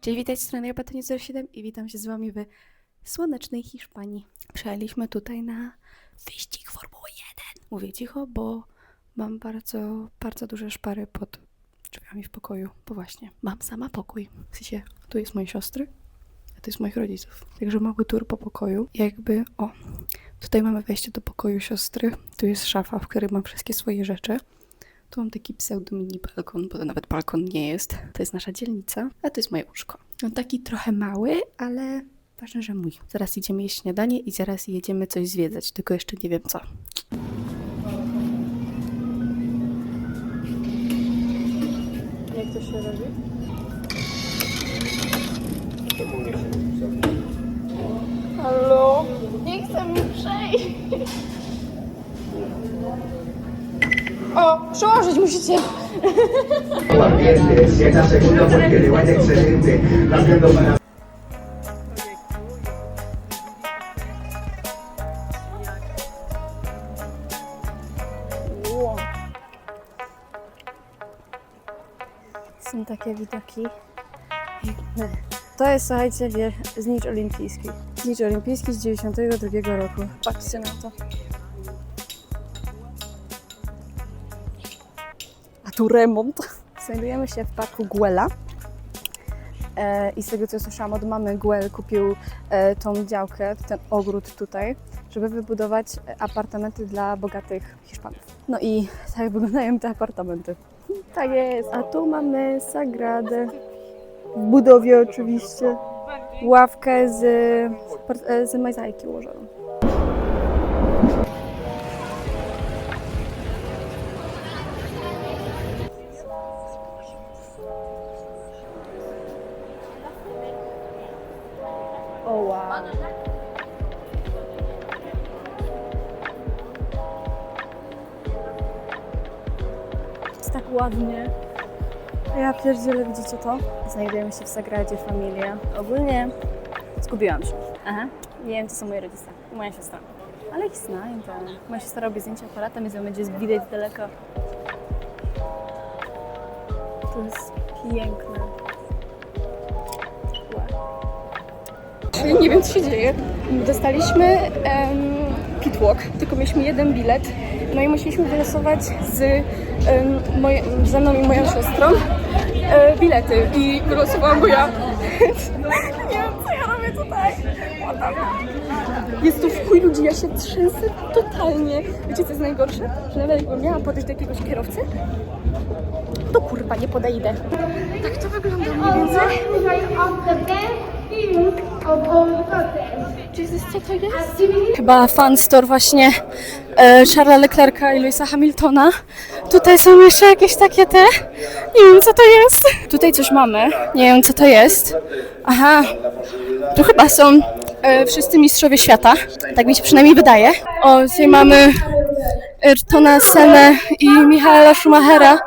Cześć, witajcie z strony Jabatonie 07 i witam się z wami w słonecznej Hiszpanii. Przyjechaliśmy tutaj na wyścig Formuły 1. Mówię cicho, bo mam bardzo, bardzo duże szpary pod drzwiami w pokoju, bo właśnie mam sama pokój. W sensie, tu jest mojej siostry, a tu jest moich rodziców. Także mały tour po pokoju. Jakby, o, tutaj mamy wejście do pokoju siostry. Tu jest szafa, w której mam wszystkie swoje rzeczy. Tu mam taki pseudo mini balkon, bo to nawet balkon nie jest. To jest nasza dzielnica, a to jest moje łóżko. No taki trochę mały, ale ważne, że mój. Zaraz idziemy jeść śniadanie i zaraz jedziemy coś zwiedzać, tylko jeszcze nie wiem co. Jak to się robi? Haciendo para Ło. Są takie widoki. To jest, słuchajcie, wie, znicz olimpijski. Znicz olimpijski z 92 roku. Patrzcie na to. Tu remont. Znajdujemy się w parku Guela. E, I z tego co słyszałam od mamy, Guel kupił e, tą działkę, ten ogród tutaj, żeby wybudować apartamenty dla bogatych Hiszpanów. No i tak wyglądają te apartamenty. Tak jest. A tu mamy Sagradę. W budowie oczywiście. Ławkę z, z mozaiki ułożoną. Ładnie. A Ja pierdzielę, widzicie to? Znajdujemy się w Sagradzie Familia. Ogólnie zgubiłam się. Aha. Nie wiem, to są moi rodzice. i Moja siostra. Ale ich znają, to. Moja siostra robi zdjęcia aparatem, więc ją będzie widać z daleka. To jest piękne. Wow. Nie wiem, co się dzieje. Dostaliśmy em, pitwalk, tylko mieliśmy jeden bilet. No i musieliśmy wylosować z em, moje, ze mną i moją siostrą e, bilety. I wylosowałam go ja. nie wiem, co ja robię tutaj. Jest tu w chuj ludzi, ja się trzęsę totalnie. Wiecie, co jest najgorsze? Że nawet jakbym miała podejść do jakiegoś kierowcy, to kurwa nie podejdę. Tak to wygląda mniej więcej. To jest? Chyba fan store właśnie e, Charlesa Leclerca i Louisa Hamiltona. Tutaj są jeszcze jakieś takie te. Nie wiem co to jest. Tutaj coś mamy. Nie wiem co to jest. Aha. Tu chyba są e, wszyscy mistrzowie świata. Tak mi się przynajmniej wydaje. O, tutaj mamy Ayrtona Senę i Michaela Schumachera.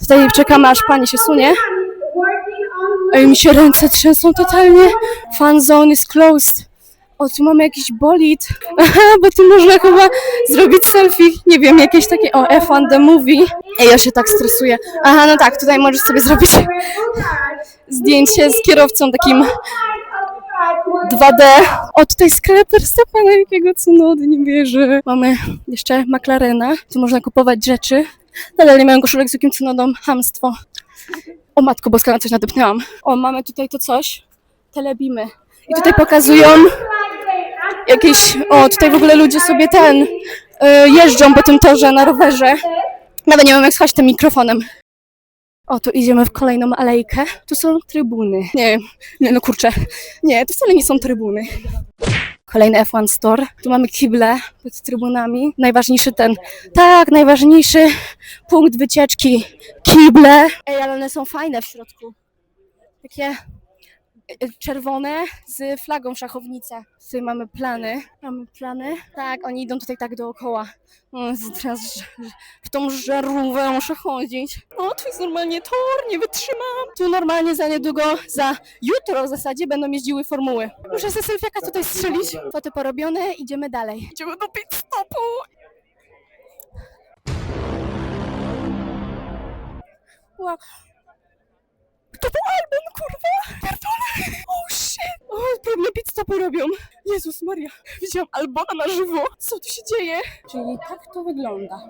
Tutaj czekamy aż pani się sunie. Ej, mi się ręce trzęsą totalnie. Fan zone is closed. O, tu mamy jakiś bolid. Bo tu można chyba zrobić selfie. Nie wiem, jakieś takie. O, F1 The Movie. Ej, ja się tak stresuję. Aha, no tak, tutaj możesz sobie zrobić zdjęcie z kierowcą takim 2D. O, tutaj sklep Verstappena, jakiego cnoty, nie wierzę. Mamy jeszcze McLarena. Tu można kupować rzeczy. Nadal nie mają koszulek z jakim cunodą. Hamstwo. O matko boska, na coś nadepnęłam. O, mamy tutaj to coś. Telebimy. I tutaj pokazują jakieś... O, tutaj w ogóle ludzie sobie ten... y, jeżdżą po tym torze na rowerze. Nawet nie wiem jak słuchać tym mikrofonem. O, tu idziemy w kolejną alejkę. Tu są trybuny. Nie, nie no kurczę. Nie, to wcale nie są trybuny. Kolejny F1 Store. Tu mamy kible pod trybunami. Najważniejszy ten, tak, najważniejszy punkt wycieczki. Kible. Ej, ale one są fajne w środku. Takie e, czerwone z flagą szachownica. Tutaj mamy plany. Mamy plany. Tak, oni idą tutaj tak dookoła. O, z- Teraz w tą żarówę muszę chodzić. O, tu jest normalnie tor, nie wytrzymam. Tu normalnie za niedługo, za jutro w zasadzie będą jeździły formuły. Muszę sobie selfiaka tutaj strzelić. Foty porobione, idziemy dalej. Idziemy do pit stopu. Wow. To był Albon, kurwa! Pierdolę! Oh shit! O, pewnie pit stopu robią. Jezus Maria, widziałam Albona na żywo. Co tu się dzieje? Czyli tak to wygląda.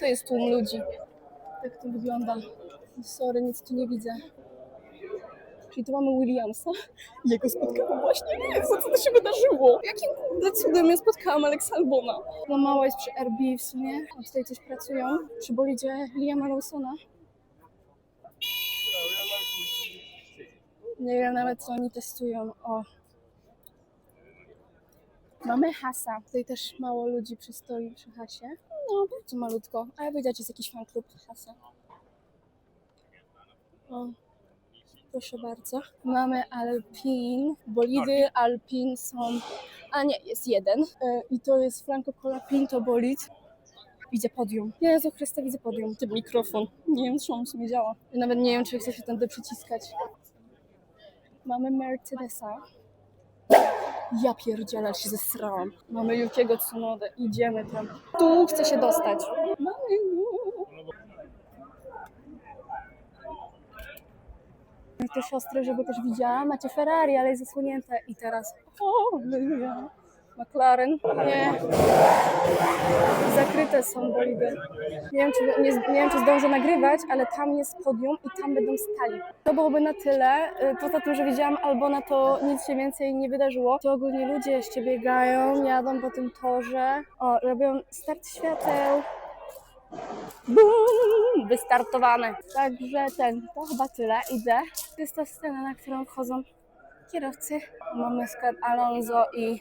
To jest tłum ludzi. Tak to wygląda. Sorry, nic tu nie widzę. Czyli tu mamy Williamsa. Jego spotkałam właśnie. Jezu, co to się wydarzyło? Jakim cudem ja spotkałam Alexa Albona? No mała jest przy RB w sumie. A tutaj coś pracują. Przy bolidzie Liama Lawsona. Nie wiem nawet co oni testują. O. Mamy hasa. Tutaj też mało ludzi przystoi przy hasie. No, bardzo malutko. Ale widać, jest jakiś fan klub hasa. O. Proszę bardzo. Mamy Alpin. Bolidy Alpin są. A nie, jest jeden. E, I to jest Franco Cola Pinto bolid. Widzę podium. Jezu Chryste, widzę podium. Ten mikrofon. Nie wiem, czemu się nie działa. Ja nawet nie wiem, czy chcę się tędy przyciskać. Mamy Mercedesa. Ja pierdzielę, się zesrałam. Mamy Yukiego Tsunodę. Idziemy tam. Tu chcę się dostać. Mamy te siostry, żeby też widziała. Macie Ferrari, ale jest zasłonięte. I teraz. O, Lydia. McLaren. Nie. Zakryte są bolidy. Nie wiem, czy, nie, nie wiem, czy zdążę nagrywać, ale tam jest podium i tam będą stali. To byłoby na tyle. Y, Poza tym, że widziałam Albona, to nic się więcej nie wydarzyło. To ogólnie ludzie jeszcze biegają, jadą po tym torze. O, robią start świateł. Bum! Wystartowane. Także ten, to chyba tyle. Idę. To jest ta scena, na którą wchodzą kierowcy. Mamy skład Alonso i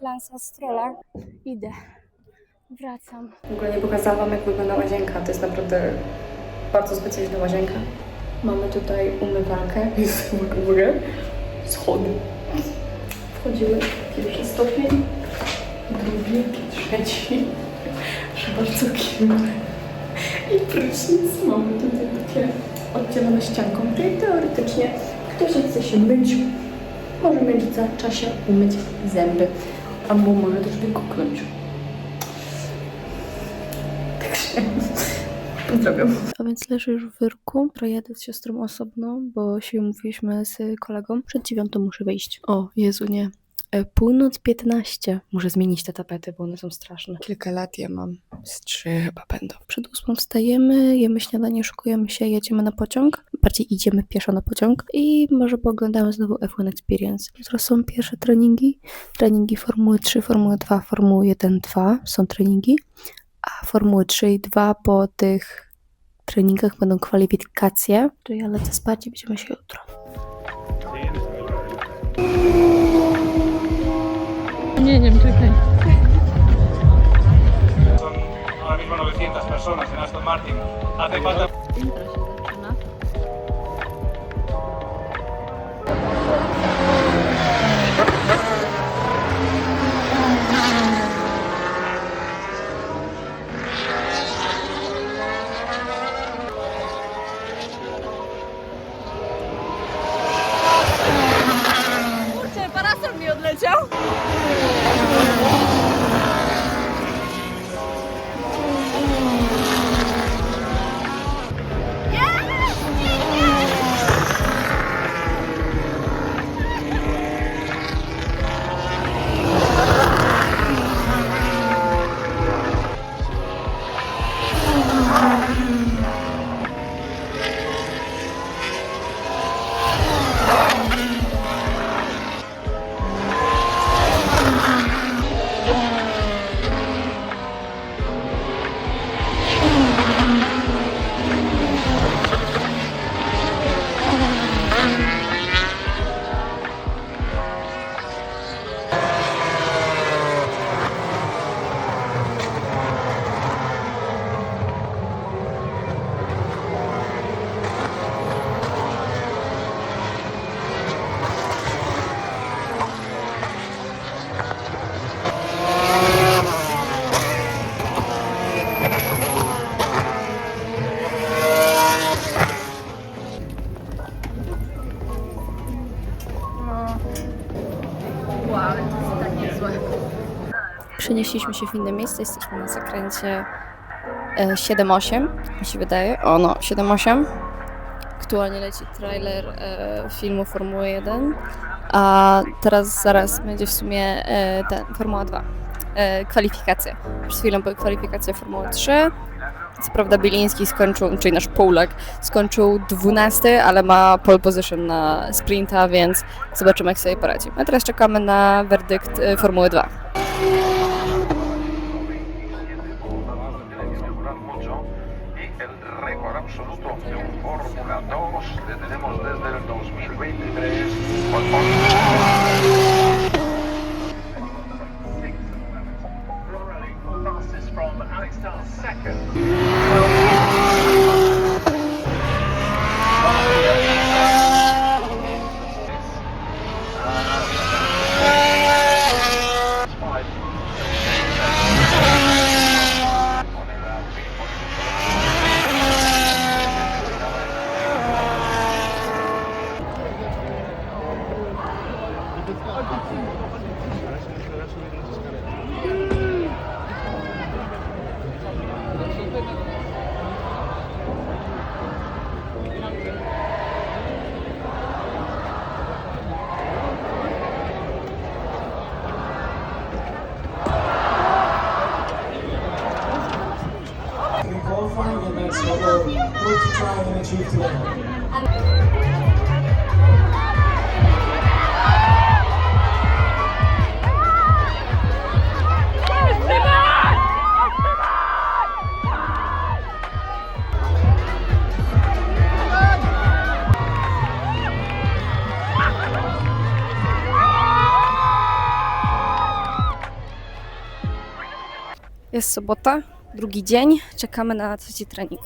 Lansa Strolla. Idę. Wracam. W ogóle nie pokazałam Wam, jak wygląda łazienka. To jest naprawdę bardzo specjalna łazienka. Mamy tutaj umywalkę. Jest uwaga, schody. Wchodzimy. Pierwszy stopień, drugi, trzeci. Proszę. I prysznic. Mamy tutaj takie oddzielone ścianką. Czyli teoretycznie ktoś chce się myć, może w międzyczasie umyć zęby. Albo może też wykuknąć. Także pozdrawiam. A więc leży już w wyrku. Projadę z siostrą osobno, bo się umówiliśmy z kolegą. Przed dziewiątą muszę wyjść. O, Jezu, nie. E, Północ 15. Muszę zmienić te tapety, bo one są straszne. Kilka lat ja mam. Z trzy chyba będą. Przed ósmą wstajemy, jemy śniadanie, szykujemy się, jedziemy na pociąg. Bardziej idziemy pieszo na pociąg i może pooglądamy znowu F1 Experience. Jutro są pierwsze treningi. Treningi Formuły 3, Formuły 2, Formuły 1, 2 są treningi. A Formuły 3 i 2 po tych treningach będą kwalifikacje. To ja lecę spać i widzimy się jutro. Son ahora mismo 900 personas en Aston Martin. Hace falta przenieśliśmy się w inne miejsce. Jesteśmy na zakręcie e, 7-8, mi się wydaje. O no, 7-8. Aktualnie leci trailer e, filmu Formuły 1, a teraz zaraz będzie w sumie e, ten, Formuła 2. E, kwalifikacje. Przed chwilą były kwalifikacje Formuły 3. Co prawda Biliński skończył, czyli nasz Polak, skończył 12, ale ma pole position na sprinta, więc zobaczymy jak sobie poradzi. A teraz czekamy na werdykt e, Formuły 2. Jest sobota, drugi dzień, czekamy na trzeci trening.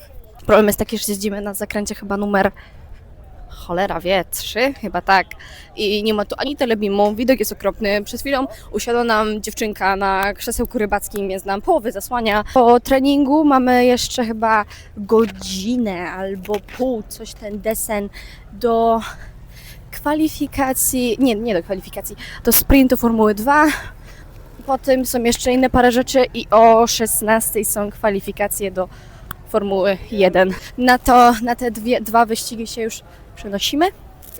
Problem jest taki, że siedzimy na zakręcie chyba numer cholera wie, trzy, chyba tak. I nie ma tu ani telebimu, widok jest okropny. Przed chwilą usiadła nam dziewczynka na krzesełku rybackim, więc nam połowy zasłania. Po treningu mamy jeszcze chyba godzinę albo pół, coś ten desen do kwalifikacji, nie, nie do kwalifikacji, do sprintu Formuły 2. Po tym są jeszcze inne parę rzeczy i o 16 są kwalifikacje do Formuły 1. Na, to, na te dwie, dwa wyścigi się już przenosimy.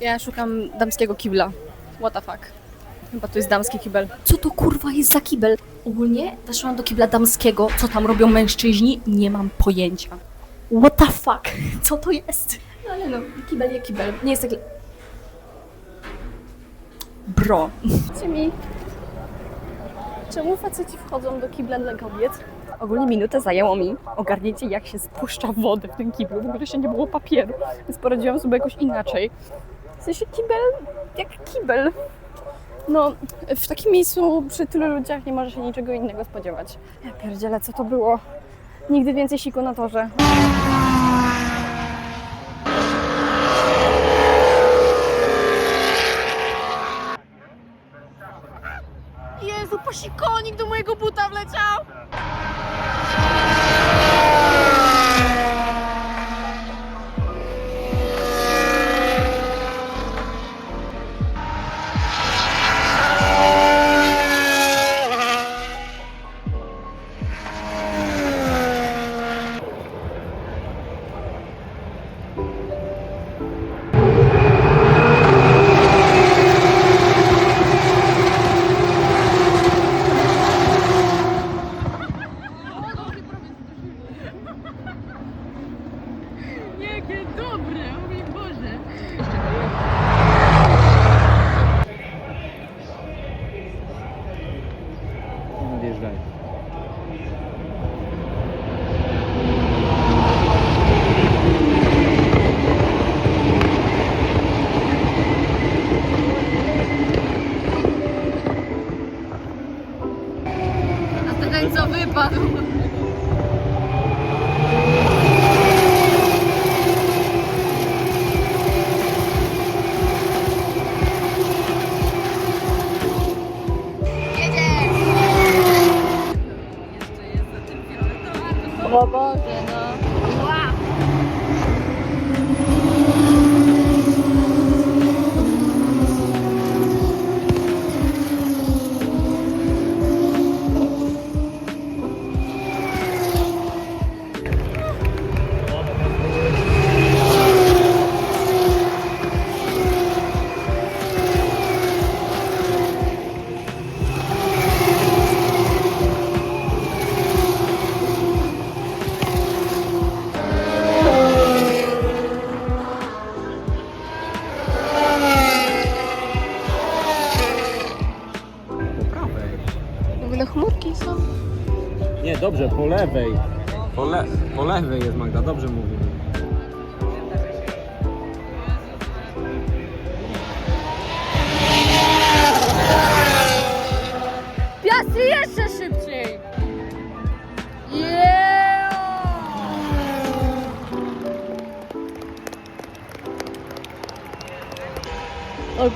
Ja szukam damskiego kibla. What the fuck? Chyba to jest damski kibel. Co to kurwa jest za kibel? Ogólnie weszłam do kibla damskiego. Co tam robią mężczyźni? Nie mam pojęcia. What the fuck? Co to jest? No ale no, kibel nie kibel. Nie jest tak... Bro. mi, Czemu faceci wchodzą do kibla dla kobiet? Ogólnie minutę zajęło mi ogarnięcie, jak się spuszcza wodę w tym kiblu. W ogóle się nie było papieru, więc poradziłam sobie jakoś inaczej. W sensie kibel jak kibel. No, w takim miejscu przy tylu ludziach nie może się niczego innego spodziewać. Ja pierdzielę, co to było? Nigdy więcej siku na torze.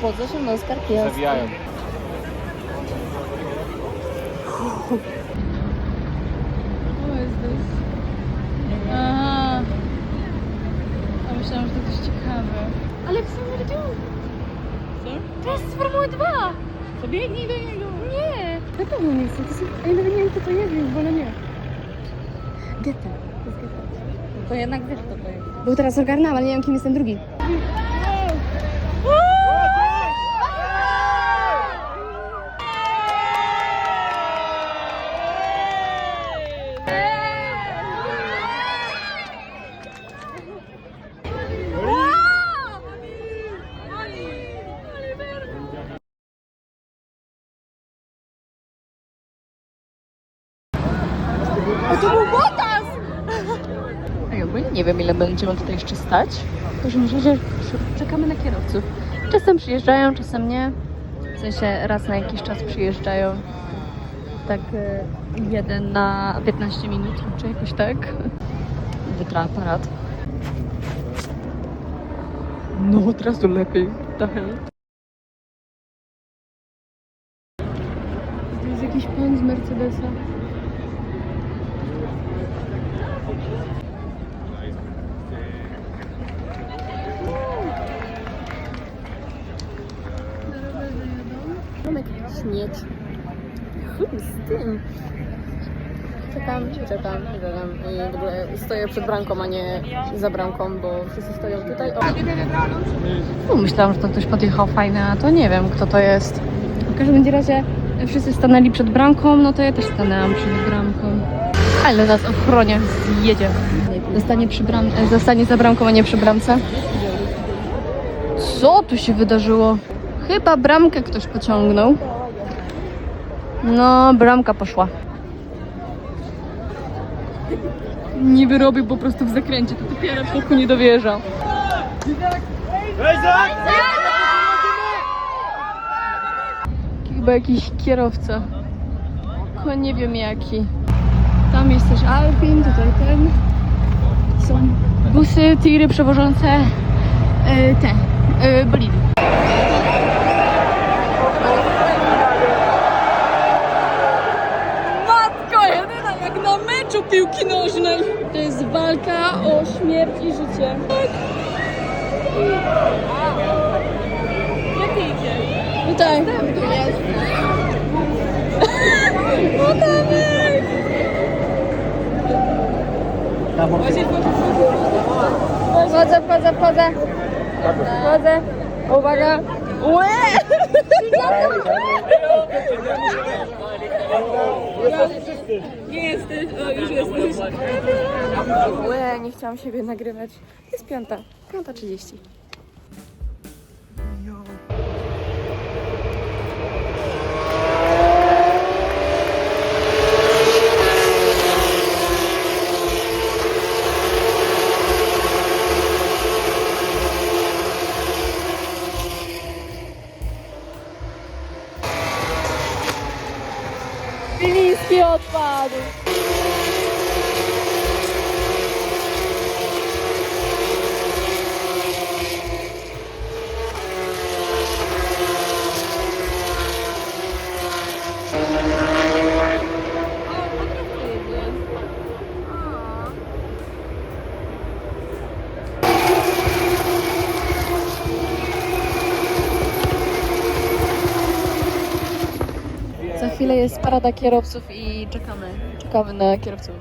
Oj, po co się na skarpie? Zawijają. Aha. A myślałam, że to coś ciekawe. Ale w sumie on? Co? To jest z Formuły 2! To biegnij do niego! Nie! Na pewno nie chcę. To jest... Ja nawet nie wiem, kto to jest, więc wolę nie. Geta. To jest Geta. To jednak wiesz, kto to jest. Bo teraz ogarnęłam, ale nie wiem, kim jest ten drugi. Ej, ogólnie nie wiem ile będziemy tutaj jeszcze stać. W każdym razie czekamy na kierowców. Czasem przyjeżdżają, czasem nie. W sensie raz na jakiś czas przyjeżdżają. Tak e, jeden na 15 minut, czy jakoś tak. Wygra aparat. No, teraz to lepiej. Trochę. To jest jakiś pan z Mercedesa. Chuj z tym. Czekam, czekam, czekam i w ogóle stoję przed bramką, a nie za bramką, bo wszyscy stoją tutaj. O. No, myślałam, że to ktoś podjechał fajny, a to nie wiem kto to jest. W każdym bądź razie wszyscy stanęli przed bramką, no to ja też stanęłam przed bramką. Ale nas ochroniarz zjedzie. Zostanie, przy bram... Zostanie za bramką, a nie przy bramce. Co tu się wydarzyło? Chyba bramkę ktoś pociągnął. No, bramka poszła. Nie wyrobił po prostu w zakręcie, to dopiero w nie dowierzał. Chyba jakiś kierowca. Tylko nie wiem jaki. Tam jest też Alpin, tutaj ten. Są busy, tiry przewożące e, te e, bolidy. Matko jedyna, jak na meczu piłki nożnej. To jest walka o śmierć i życie. Jak ty idziesz? No tak. No jest. Wchodzę, wchodzę, wchodzę. Wchodzę. Uwaga. Łe! Nie jesteś, o już jesteś. Łe, nie chciałam siebie nagrywać. Jest piąta, piąta trzydzieści. Bye. Parada kierowców i czekamy. Czekamy na kierowców.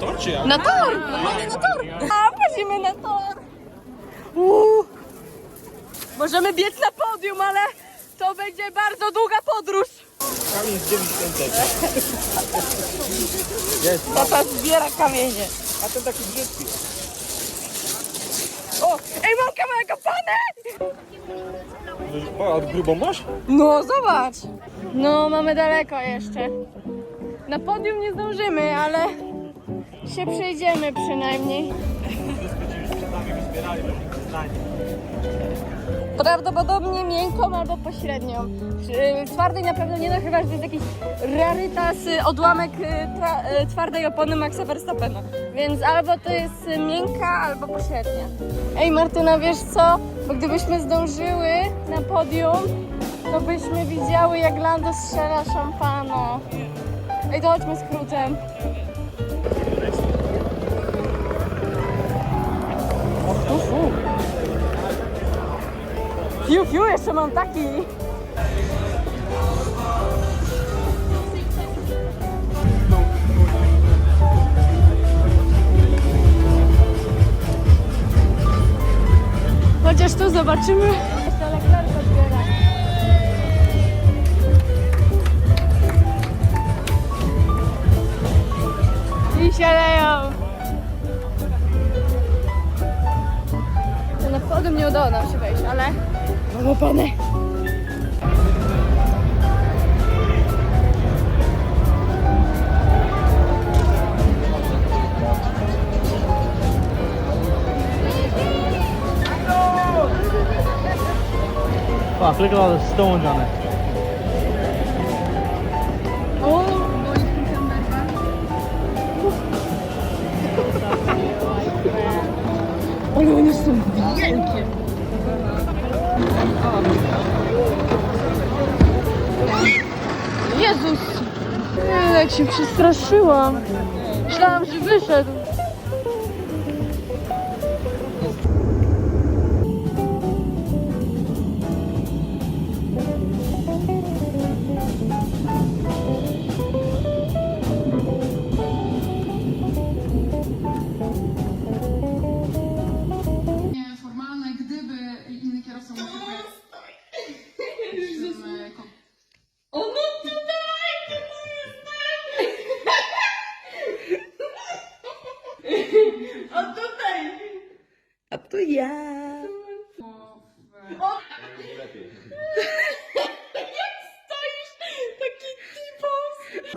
Tor czy jak? Na tor! Na tor! A, chodzimy na tor! Uuu. Możemy biec na podium, ale to będzie bardzo długa podróż. Kamień z 9 Jest. Tata zbiera kamienie. A ten taki brzydki. O, ej, mam kawałek opony! O, a grubą masz? No, zobacz. No, mamy daleko jeszcze. Na podium nie zdążymy, ale się przejdziemy przynajmniej. Prawdopodobnie miękką albo pośrednią. Przy- Twardej na pewno nie, no chyba, że to jest jakiś rarytas, y, odłamek y, tra- y, twardej opony Maxa Verstappena. Więc albo to jest miękka, albo pośrednia. Ej Martyna, wiesz co? Bo gdybyśmy zdążyły na podium, to byśmy widziały jak Lando strzela szampana. Ej, to chodźmy skrótem. Ufu. Fiu, fiu, jeszcze mam taki. Chociaż tu zobaczymy. I się leją. Podium nie udało nam się wejść, ale mam opony. Wow, look at all the stones on it. Jak się przestraszyłam. Myślałam, że wyszedł.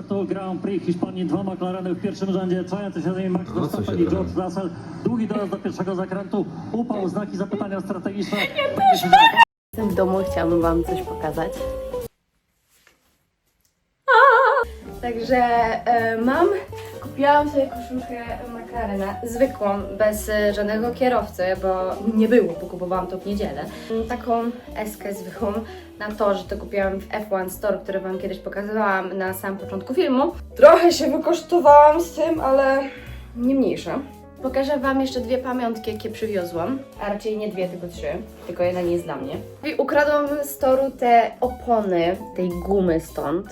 To Grand Prix Hiszpanii, dwa McLareny w pierwszym rzędzie, cofający się z nimi Max Verstappen i George Russell. Długi dojazd do pierwszego zakrętu, upał, znaki zapytania strategiczne. Jestem w domu, chciałabym Wam coś pokazać. Także e, mam, kupiłam sobie koszulkę McLarena, zwykłą, bez e, żadnego kierowcy, bo nie było, bo kupowałam to w niedzielę. Mm, Taką eskę zwykłą na torze, to kupiłam w F1 Store, który Wam kiedyś pokazywałam na samym początku filmu. Trochę się wykosztowałam z tym, ale nie mniejsza. Pokażę Wam jeszcze dwie pamiątki, jakie przywiozłam. A raczej nie dwie, tylko trzy. Tylko jedna nie jest dla mnie. I ukradłam z toru te opony, tej gumy stąd.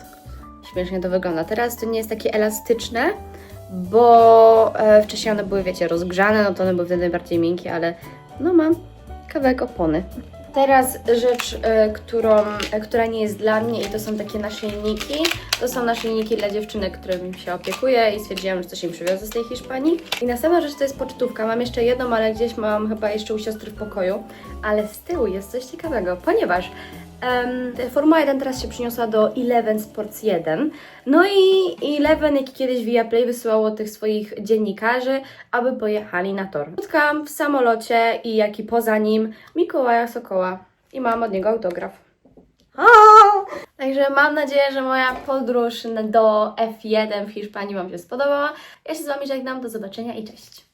Śmiesznie to wygląda. Teraz to nie jest takie elastyczne, bo e, wcześniej one były, wiecie, rozgrzane, no to one były wtedy najbardziej miękkie, ale no mam kawałek opony. Teraz rzecz, e, którą, e, która nie jest dla mnie i to są takie naszyjniki. To są naszyjniki dla dziewczynek, którymi się opiekuję i stwierdziłam, że coś im przywiozę z tej Hiszpanii. I następna rzecz to jest pocztówka. Mam jeszcze jedną, ale gdzieś mam chyba jeszcze u siostry w pokoju. Ale z tyłu jest coś ciekawego, ponieważ Formuła 1 teraz się przyniosła do Eleven Sports 1. No i Eleven, jak kiedyś Viaplay wysyłało tych swoich dziennikarzy, aby pojechali na tor. Spotkałam w samolocie i jak i poza nim Mikołaja Sokoła i mam od niego autograf. A! Także mam nadzieję, że moja podróż do F1 w Hiszpanii Wam się spodobała. Ja się z Wami żegnam, do zobaczenia i cześć!